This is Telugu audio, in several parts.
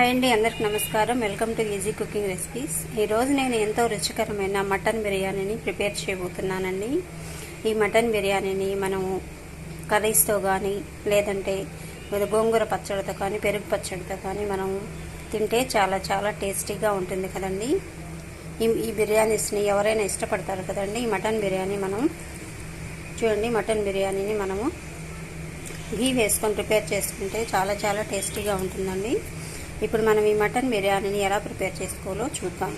హాయ్ అండి అందరికి నమస్కారం. Welcome to easy cooking recipes. ఈరోజు నేను ఎంతో రుచికరమైన మటన్ బిర్యానీని ప్రిపేర్ చేయబోతున్నానండి. ఈ మటన్ బిర్యానీని మనము కర్రీస్తో కానీ లేదంటే గోంగూర పచ్చడితో కానీ పెరుగు పచ్చడితో కానీ మనం తింటే చాలా చాలా టేస్టీగా ఉంటుంది కదండి. ఈ ఈ బిర్యానీస్ని ఎవరైనా ఇష్టపడతారు కదండి ఈ మటన్ బిర్యానీ మనం చూడండి మటన్ బిర్యానీని మనము ఘీ వేసుకొని ప్రిపేర్ చేసుకుంటే చాలా చాలా టేస్టీగా ఉంటుందండి. ఇప్పుడు మనం ఈ మటన్ బిర్యానీని ఎలా ప్రిపేర్ చేసుకోవాలో చూద్దాం.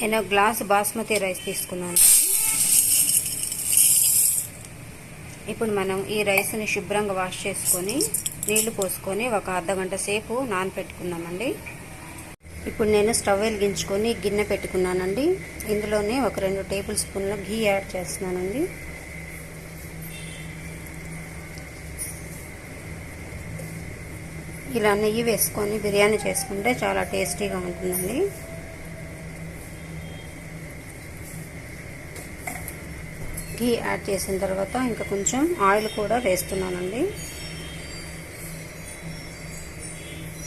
నేను గ్లాస్ బాస్మతి రైస్ తీసుకున్నాను. ఇప్పుడు మనం ఈ రైస్ని శుభ్రంగా వాష్ చేసుకొని నీళ్ళు పోసుకొని ఒక అర్ధ గంట సేపు నానపెట్టుకున్నామండి ఇప్పుడు నేను స్టవ్ వెలిగించుకొని గిన్నె పెట్టుకున్నానండి. ఇందులోనే ఒక రెండు టేబుల్ స్పూన్ల ఘీ యాడ్ చేస్తున్నానండి. ఇలా నెయ్యి వేసుకొని బిర్యానీ చేసుకుంటే చాలా టేస్టీగా ఉంటుందండి. ఘీ యాడ్ చేసిన తర్వాత ఇంకా కొంచెం ఆయిల్ కూడా వేస్తున్నానండి.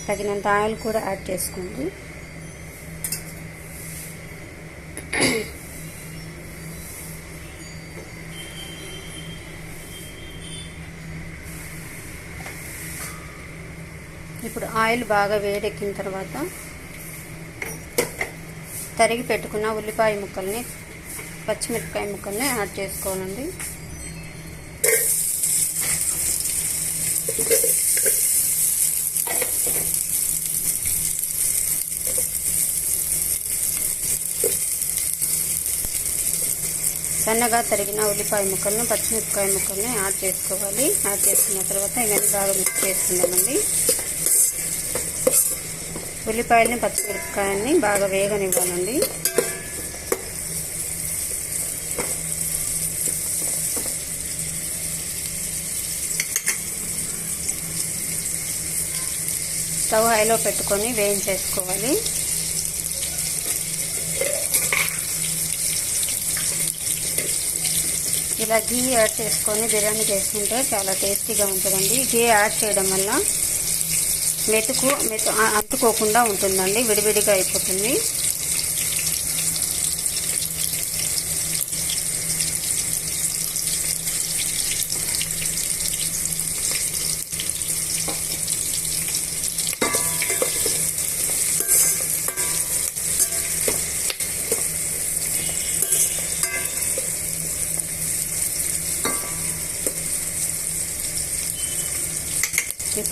తగినంత ఆయిల్ కూడా యాడ్ చేసుకోండి ఇప్పుడు ఆయిల్ బాగా వేడెక్కిన తర్వాత తరిగి పెట్టుకున్న ఉల్లిపాయ ముక్కల్ని పచ్చిమిరపకాయ ముక్కల్ని యాడ్ చేసుకోవాలండి. సన్నగా తరిగిన ఉల్లిపాయ ముక్కలను పచ్చిమిరపకాయ ముక్కల్ని యాడ్ చేసుకోవాలి. యాడ్ చేసుకున్న తర్వాత ఇవన్నీ బాగా మిక్స్ చేసుకుందామండి. ఉల్లిపాయలని పచ్చిమిరపకాయల్ని బాగా వేగనివ్వాలండి. స్టవ్ హైలో పెట్టుకొని వేయించేసుకోవాలి. ఇలా ఘీ యాడ్ చేసుకొని బిర్యానీ చేసుకుంటే చాలా టేస్టీగా ఉంటుందండి. ఘీ యాడ్ చేయడం వల్ల మెతుకు మెతు అంటుకోకుండా ఉంటుందండి విడివిడిగా అయిపోతుంది.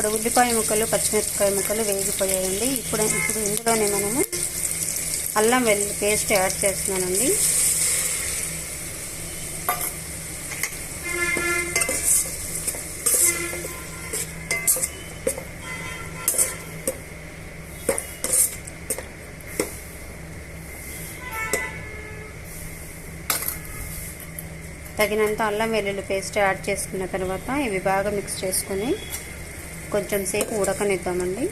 ఇప్పుడు ఉల్లిపాయ ముక్కలు పచ్చిమిరపకాయ ముక్కలు వేగిపోయాయండి. ఇప్పుడు ఇప్పుడు ఇందులోనే మనము అల్లం వెల్లుల్లి పేస్ట్ యాడ్ చేస్తున్నానండి. తగినంత అల్లం వెల్లుల్లి పేస్ట్ యాడ్ చేసుకున్న తర్వాత ఇవి బాగా మిక్స్ చేసుకొని కొంచెం సేపు ఉడకనిద్దామండి.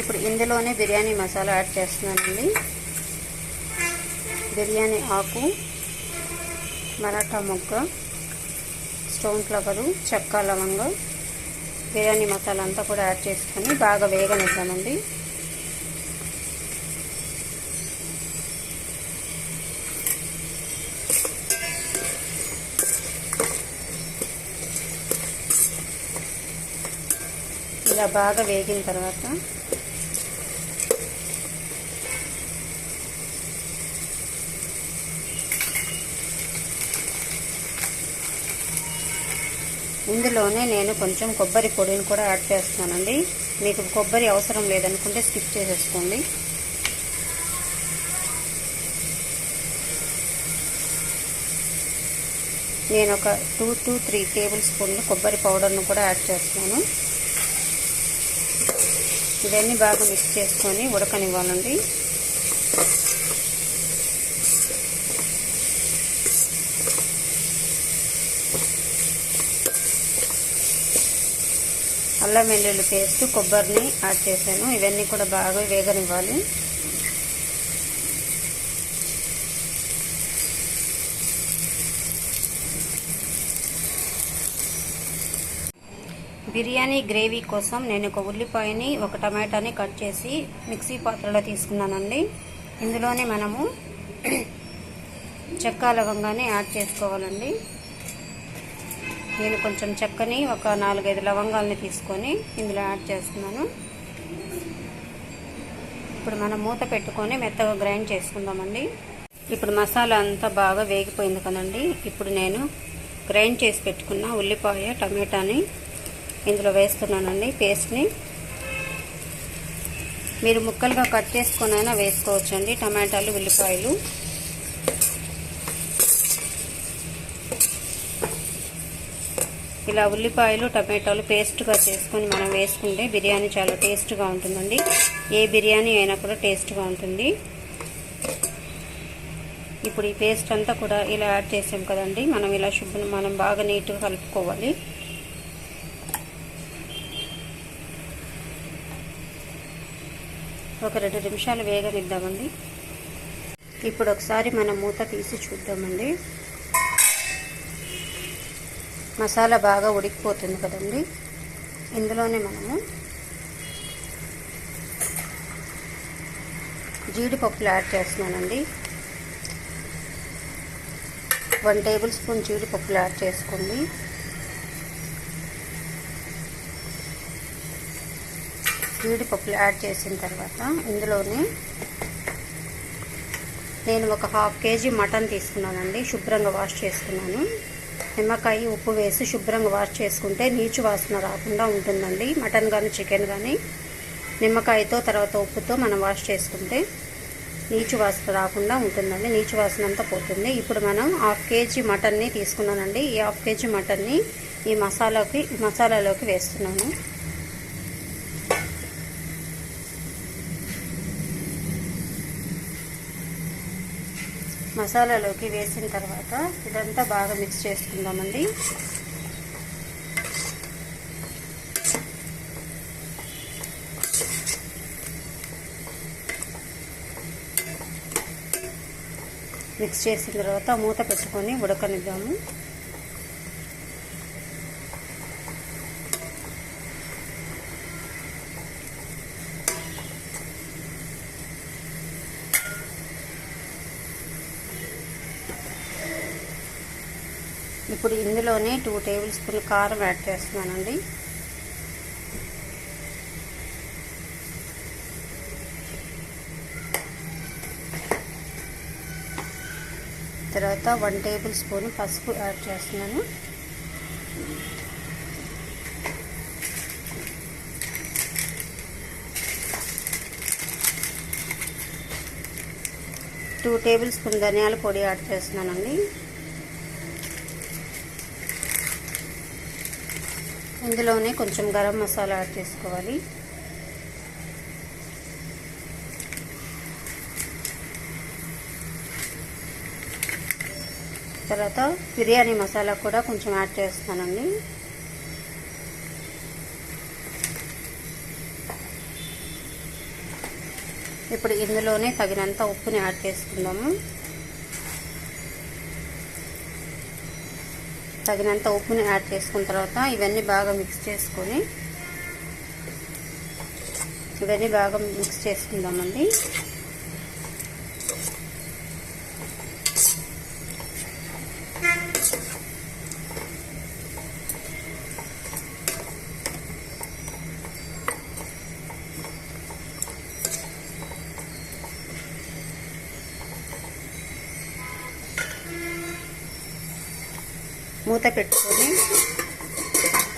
ఇప్పుడు ఇందులోనే బిర్యానీ మసాలా యాడ్ చేస్తున్నానండి. బిర్యానీ ఆకు మరాఠా మొగ్గ స్టోన్ ఫ్లవరు చెక్క లవంగా బిర్యానీ మసాలా అంతా కూడా యాడ్ చేసుకొని బాగా వేగనిద్దామండి. ఇలా బాగా వేగిన తర్వాత ఇందులోనే నేను కొంచెం కొబ్బరి పొడిని కూడా యాడ్ చేస్తున్నానండి. మీకు కొబ్బరి అవసరం లేదనుకుంటే స్కిప్ చేసేసుకోండి. నేను ఒక టూ టు త్రీ టేబుల్ స్పూన్లు కొబ్బరి పౌడర్ను కూడా యాడ్ చేస్తున్నాను. ఇవన్నీ బాగా మిక్స్ చేసుకొని ఉడకనివ్వాలండి. అల్లం వెల్లుల్లి పేస్ట్ కొబ్బరిని యాడ్ చేశాను. ఇవన్నీ కూడా బాగా వేగనివ్వాలి. బిర్యానీ గ్రేవీ కోసం నేను ఒక ఉల్లిపాయని ఒక టమాటాని కట్ చేసి మిక్సీ పాత్రలో తీసుకున్నానండి. ఇందులోనే మనము చెక్క లవంగాన్ని యాడ్ చేసుకోవాలండి. నేను కొంచెం చెక్కని ఒక నాలుగైదు లవంగాలని తీసుకొని ఇందులో యాడ్ చేస్తున్నాను. ఇప్పుడు మనం మూత పెట్టుకొని మెత్తగా గ్రైండ్ చేసుకుందామండి. ఇప్పుడు మసాలా అంతా బాగా వేగిపోయింది కదండి. ఇప్పుడు నేను గ్రైండ్ చేసి పెట్టుకున్న ఉల్లిపాయ టమాటాని ఇందులో వేస్తున్నానండి పేస్ట్ని. మీరు ముక్కలుగా కట్ చేసుకుని అయినా వేసుకోవచ్చండి టమాటాలు ఉల్లిపాయలు. ఇలా ఉల్లిపాయలు టమాటాలు పేస్ట్గా చేసుకొని మనం వేసుకుంటే బిర్యానీ చాలా టేస్ట్గా ఉంటుందండి. ఏ బిర్యానీ అయినా కూడా టేస్ట్గా ఉంటుంది. ఇప్పుడు ఈ పేస్ట్ అంతా కూడా ఇలా యాడ్ చేసాం కదండి. మనం ఇలా శుభ్రం మనం బాగా నీట్గా కలుపుకోవాలి. ఒక రెండు నిమిషాలు వేగనిద్దామండి. ఇప్పుడు ఒకసారి మనం మూత తీసి చూద్దామండి. మసాలా బాగా ఉడికిపోతుంది కదండి. ఇందులోనే మనము జీడిపప్పులు యాడ్ చేస్తున్నానండి. వన్ టేబుల్ స్పూన్ జీడిపప్పులు యాడ్ చేసుకోండి. జీడిపప్పులు యాడ్ చేసిన తర్వాత ఇందులోనే నేను ఒక హాఫ్ కేజీ మటన్ తీసుకున్నానండి. శుభ్రంగా వాష్ చేసుకున్నాను. నిమ్మకాయ ఉప్పు వేసి శుభ్రంగా వాష్ చేసుకుంటే నీచు వాసన రాకుండా ఉంటుందండి. మటన్ కానీ చికెన్ కానీ నిమ్మకాయతో తర్వాత ఉప్పుతో మనం వాష్ చేసుకుంటే నీచు వాసన రాకుండా ఉంటుందండి. నీచు వాసన అంతా పోతుంది. ఇప్పుడు మనం హాఫ్ కేజీ మటన్ని తీసుకున్నానండి. ఈ హాఫ్ కేజీ మటన్ని ఈ మసాలాకి మసాలాలోకి వేస్తున్నాను. మసాలాలోకి వేసిన తర్వాత ఇదంతా బాగా మిక్స్ చేసుకుందామండి. మిక్స్ చేసిన తర్వాత మూత పెట్టుకొని ఉడకనిద్దాము. ఇప్పుడు ఇందులోనే టూ టేబుల్ స్పూన్ కారం యాడ్ చేస్తున్నానండి. తర్వాత వన్ టేబుల్ స్పూన్ పసుపు యాడ్ చేస్తున్నాను. టూ టేబుల్ స్పూన్ ధనియాల పొడి యాడ్ చేస్తున్నానండి. ఇందులోనే కొంచెం గరం మసాలా యాడ్ చేసుకోవాలి. తర్వాత బిర్యానీ మసాలా కూడా కొంచెం యాడ్ చేస్తానండి. ఇప్పుడు ఇందులోనే తగినంత ఉప్పుని యాడ్ చేసుకుందాము. తగినంత ఉప్పుని యాడ్ చేసుకున్న తర్వాత ఇవన్నీ బాగా మిక్స్ చేసుకొని ఇవన్నీ బాగా మిక్స్ చేసుకుందామండి మూత పెట్టుకొని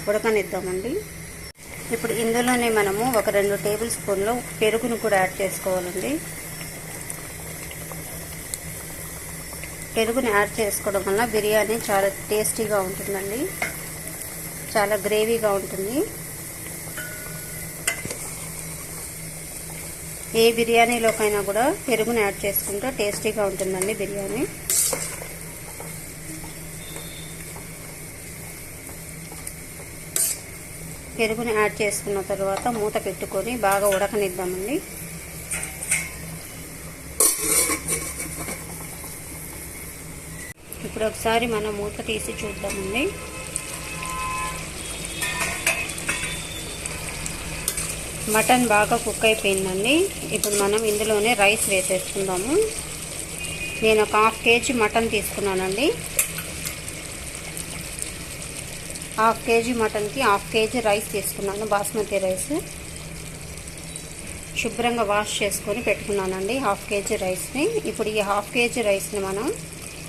ఉడకనిద్దామండి. ఇప్పుడు ఇందులోనే మనము ఒక రెండు టేబుల్ స్పూన్లు పెరుగును కూడా యాడ్ చేసుకోవాలండి. పెరుగుని యాడ్ చేసుకోవడం వల్ల బిర్యానీ చాలా టేస్టీగా ఉంటుందండి. చాలా గ్రేవీగా ఉంటుంది. ఏ బిర్యానీలోకైనా కూడా పెరుగుని యాడ్ చేసుకుంటే టేస్టీగా ఉంటుందండి బిర్యానీ. పెరుగుని యాడ్ చేసుకున్న తర్వాత మూత పెట్టుకొని బాగా ఉడకనిద్దామండి ఇప్పుడు ఒకసారి మనం మూత తీసి చూద్దామండి. మటన్ బాగా కుక్ అయిపోయిందండి. ఇప్పుడు మనం ఇందులోనే రైస్ వేసేసుకుందాము. నేను ఒక హాఫ్ కేజీ మటన్ తీసుకున్నానండి. హాఫ్ కేజీ మటన్కి హాఫ్ కేజీ రైస్ తీసుకున్నాను బాస్మతి రైస్. శుభ్రంగా వాష్ చేసుకొని పెట్టుకున్నానండి హాఫ్ కేజీ రైస్ని. ఇప్పుడు ఈ హాఫ్ కేజీ రైస్ని మనం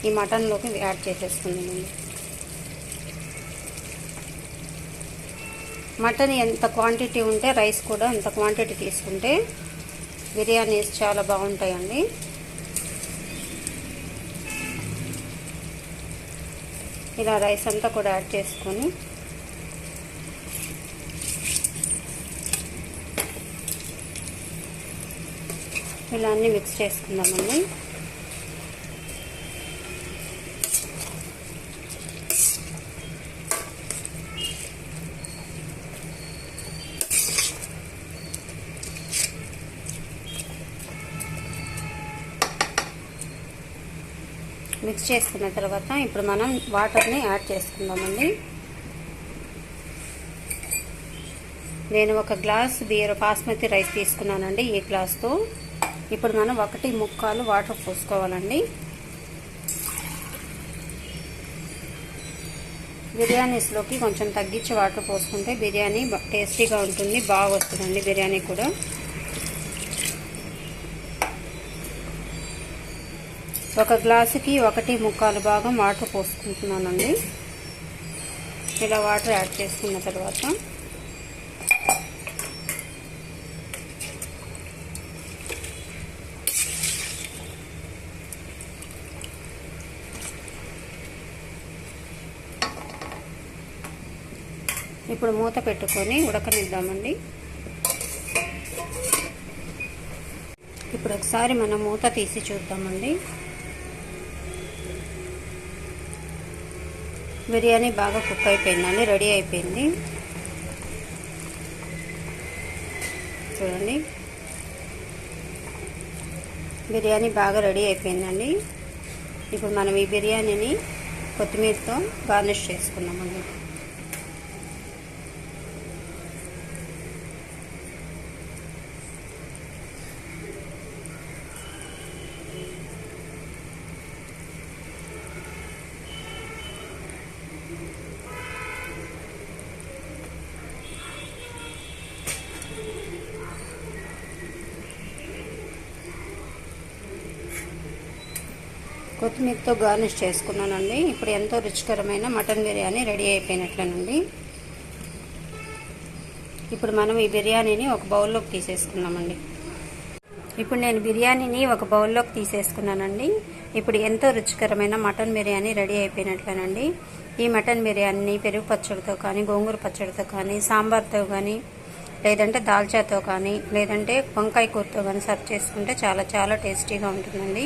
ఈ మటన్లోకి యాడ్ చేసేసుకుందామండి. మటన్ ఎంత క్వాంటిటీ ఉంటే రైస్ కూడా అంత క్వాంటిటీ తీసుకుంటే బిర్యానీస్ చాలా బాగుంటాయండి. ఇలా రైస్ అంతా కూడా యాడ్ చేసుకొని ఇలా అన్నీ మిక్స్ చేసుకుందామండి. మిక్స్ చేసుకున్న తర్వాత ఇప్పుడు మనం వాటర్ని యాడ్ చేసుకుందామండి. నేను ఒక గ్లాస్ బియర్ బాస్మతి రైస్ తీసుకున్నానండి ఈ గ్లాస్తో. ఇప్పుడు మనం ఒకటి ముక్కాలు వాటర్ పోసుకోవాలండి. బిర్యానీస్లోకి కొంచెం తగ్గించి వాటర్ పోసుకుంటే బిర్యానీ టేస్టీగా ఉంటుంది బాగా వస్తుందండి బిర్యానీ కూడా. ఒక గ్లాసుకి ఒకటి ముక్కాలు భాగం వాటర్ పోసుకుంటున్నానండి. ఇలా వాటర్ యాడ్ చేసుకున్న తర్వాత ఇప్పుడు మూత పెట్టుకొని ఉడకనిద్దామండి. ఇప్పుడు ఒకసారి మనం మూత తీసి చూద్దామండి. బిర్యానీ బాగా కుక్ అయిపోయిందండి రెడీ అయిపోయింది. చూడండి. బిర్యానీ బాగా రెడీ అయిపోయిందండి. ఇప్పుడు మనం ఈ బిర్యానీని కొత్తిమీరతో గార్నిష్ చేసుకున్నామండి కొత్తిమీరతో గార్నిష్ చేసుకున్నానండి. ఇప్పుడు ఎంతో రుచికరమైన మటన్ బిర్యానీ రెడీ అయిపోయినట్లేనండి ఇప్పుడు మనం ఈ బిర్యానీని ఒక బౌల్లోకి తీసేసుకున్నామండి ఇప్పుడు నేను బిర్యానీని ఒక బౌల్లోకి తీసేసుకున్నానండి. ఇప్పుడు ఎంతో రుచికరమైన మటన్ బిర్యానీ రెడీ అయిపోయినట్లేనండి ఈ మటన్ బిర్యానీని పెరుగు పచ్చడితో కానీ గోంగూర పచ్చడితో కానీ సాంబార్తో కానీ లేదంటే దాల్చాతో కానీ లేదంటే వంకాయ కూరతో కానీ సర్వ్ చేసుకుంటే చాలా చాలా టేస్టీగా ఉంటుందండి.